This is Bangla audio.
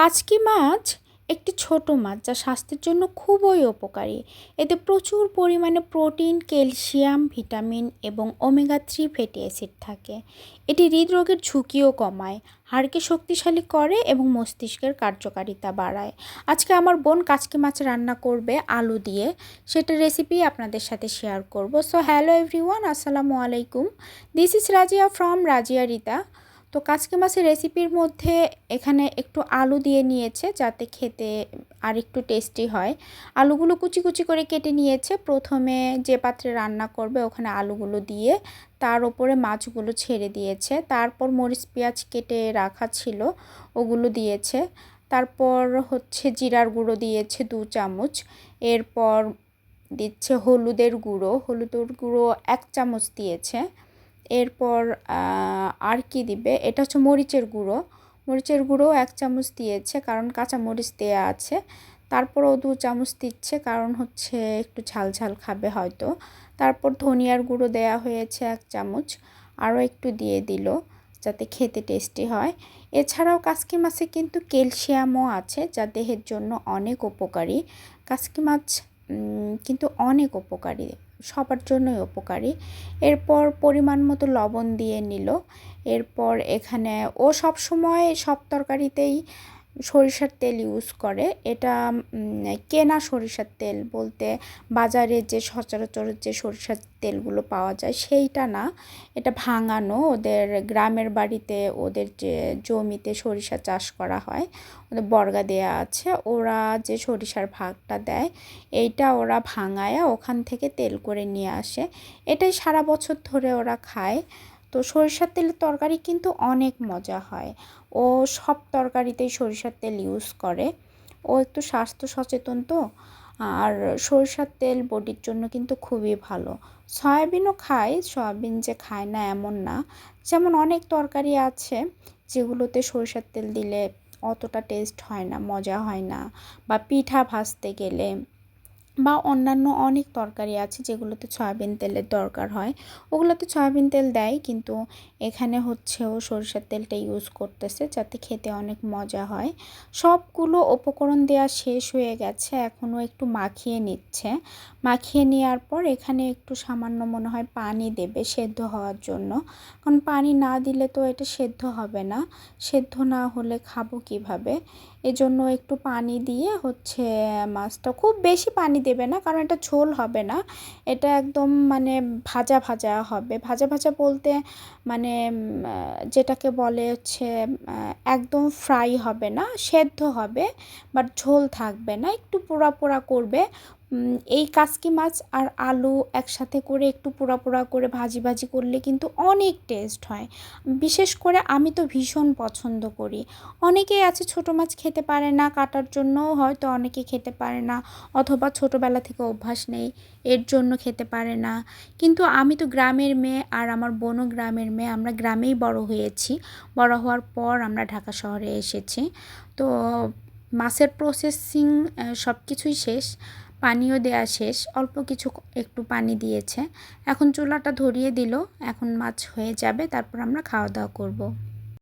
কাচকি মাছ একটি ছোট মাছ যা স্বাস্থ্যের জন্য খুবই উপকারী। এতে প্রচুর পরিমাণে প্রোটিন, ক্যালসিয়াম, ভিটামিন এবং ওমেগা থ্রি ফ্যাটি অ্যাসিড থাকে। এটি হৃদরোগের ঝুঁকিও কমায়, হাড়কে শক্তিশালী করে এবং মস্তিষ্কের কার্যকারিতা বাড়ায়। আজকে আমার বোন কাচকি মাছ রান্না করবে আলু দিয়ে। সেটা রেসিপি আপনাদের সাথে শেয়ার করব। সো হ্যালো এভরিওয়ান আসসালামু আলাইকুম। This is Razia from Razia Rita তো কাচকি মাছের রেসিপির মধ্যে এখানে একটু আলু দিয়ে নিয়েছে যাতে খেতে আর একটু টেস্টি হয়। আলুগুলো কুচি কুচি করে কেটে নিয়েছে। প্রথমে যে পাত্রে রান্না করবে ওখানে আলুগুলো দিয়ে তার ওপরে মাছগুলো ছেড়ে দিয়েছে। তারপর মরিচ, পেঁয়াজ কেটে রাখা ছিল, ওগুলো দিয়েছে। তারপর হচ্ছে জিরার গুঁড়ো দিয়েছে দু চামচ। এরপর দিচ্ছে হলুদের গুঁড়ো। হলুদের গুঁড়ো এক চামচ দিয়েছে। এরপর আর কি দিবে? এটা হচ্ছে মরিচের গুঁড়ো। মরিচের গুঁড়ো এক চামচ দিয়েছে, কারণ কাঁচা মরিচ দেয়া আছে। তারপরও দু চামচ দিচ্ছে, কারণ হচ্ছে একটু ঝাল ঝাল খাবে হয়তো। তারপর ধনিয়ার গুঁড়ো দেয়া হয়েছে এক চামচ, আরও একটু দিয়ে দিল, যাতে খেতে টেস্টি হয়। এছাড়াও কাসকি মাছে কিন্তু ক্যালসিয়ামও আছে, যা দেহের জন্য অনেক উপকারী। কাসকি মাছ কিন্তু অনেক উপকারী। সবার জন্যই উপকারী। এরপর পরিমাণ মতো লবণ দিয়ে নিল। এরপর এখানে ও সব সময় সব তরকারিতেই সরিষার তেল ইউজ করে। এটা কেনা সরিষার তেল বলতে বাজারে যে সচরাচর যে সরিষার তেলগুলো পাওয়া যায় সেইটা না। এটা ভাঙানো, ওদের গ্রামের বাড়িতে ওদের যে জমিতে সরিষা চাষ করা হয়, ওদের বর্গা দেয়া আছে, ওরা যে সরিষার ভাগটা দেয়, এইটা ওরা ভাঙায়া ওখান থেকে তেল করে নিয়ে আসে। এটাই সারা বছর ধরে ওরা খায়। তো সরিষার তেলের তরকারি কিন্তু অনেক মজা হয়। ও সব তরকারিতেই সরিষার তেল ইউজ করে। ও একটু স্বাস্থ্য সচেতন তো। আর সরিষার তেল বডির জন্য কিন্তু খুবই ভালো। সয়াবিনও খায় সয়াবিন যে খায় না এমন না। যেমন অনেক তরকারি আছে যেগুলোতে সরিষার তেল দিলে অতটা টেস্ট হয় না, মজা হয় না। বা পিঠা ভাজতে গেলে বা অন্যান্য অনেক তরকারি আছে যেগুলোতে সয়াবিন তেলের দরকার হয়। ওগুলোতে সয়াবিন তেল দেয় কিন্তু এখানে হচ্ছে ও সরিষার তেলটা ইউজ করতেছে যাতে খেতে অনেক মজা হয়। সবগুলো উপকরণ দেওয়া শেষ হয়ে গেছে, এখনও একটু মাখিয়ে নিচ্ছে। মাখিয়ে নেওয়ার পর এখানে একটু সামান্য মনে হয় পানি দেবে সেদ্ধ হওয়ার জন্য। কারণ পানি না দিলে তো এটা সেদ্ধ হবে না। সেদ্ধ না হলে খাব কীভাবে? এজন্য একটু পানি দিয়ে হচ্ছে মাছটা, খুব বেশি পানি দেবে না, কারণ এটা ঝোল হবে না। এটা একদম মানে ভাজা ভাজা হবে। ভাজা ভাজা বলতে মানে যেটাকে বলে হচ্ছে একদম ফ্রাই হবে না, সেদ্ধ হবে বাট ঝোল থাকবে না। একটু পোড়া পোড়া করবে এই কাসকি মাছ আর আলু একসাথে করে একটু পোড়া পোড়া করে ভাজি ভাজি করলে কিন্তু অনেক টেস্ট হয়। বিশেষ করে আমি তো ভীষণ পছন্দ করি। অনেকেই আছে ছোটো মাছ খেতে পারে না, কাটার জন্যও হয়তো অনেকে খেতে পারে না অথবা ছোটোবেলা থেকে অভ্যাস নেই, এর জন্য খেতে পারে না। কিন্তু আমি তো গ্রামের মেয়ে আর আমার বোনও গ্রামের মেয়ে, আমরা গ্রামেই বড় হয়েছি। বড় হওয়ার পর আমরা ঢাকা শহরে এসেছি। তো মাছের প্রসেসিং সব কিছুই শেষ। পানিও দেয়া শেষ। অল্প কিছু একটু পানি দিয়েছে। এখন চুলাটা ধরিয়ে দিল। এখন মাছ হয়ে যাবে। তারপর আমরা খাওয়া দাওয়া করব।